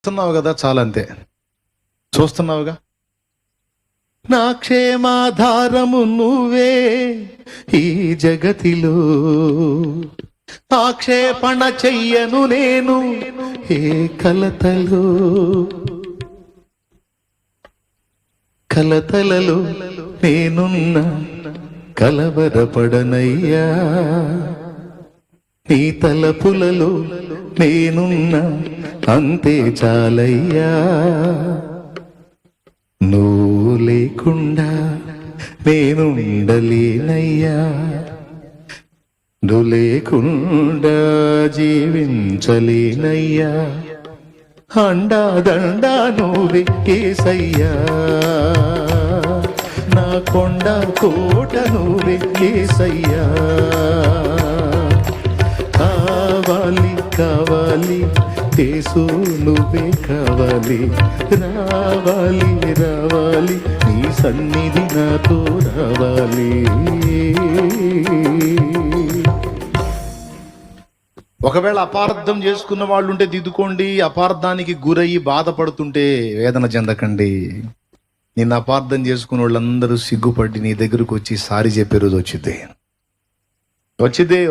చూస్తున్నావు కదా చాలంతే. చూస్తున్నావుగా? నా క్షేమాధారము నువ్వే ఈ జగతిలో. ఆక్షేపణ చెయ్యను నేను ఏ కలతలో. కలతలలో నేనున్న కలవరపడనయ్యా. నీ తలపులలో నేనున్న అంతే చాలయ్యా. నువ్వు లేకుండా నేనుండలేనయ్యా. నువ్వు లేకుండా జీవించలేనయ్యా. అండా దండా నువ్వే కేసయ్యా నా కొండ కోట నువ్వే కేసయ్యా కావాలి కావాలి నువ్వే కావాలి రావాలి రావాలి నీ సన్నిధి నాతో రావాలి. ఒకవేళ అపార్థం చేసుకున్న వాళ్ళు ఉంటే దిద్దుకోండి అపార్థానికి గురయ్యి బాధపడుతుంటే వేదన చెందకండి. నిన్న అపార్థం చేసుకున్న వాళ్ళందరూ సిగ్గుపడి నీ దగ్గరకు వచ్చి సారి చెప్పే రోజు వచ్చింది వచ్చిందే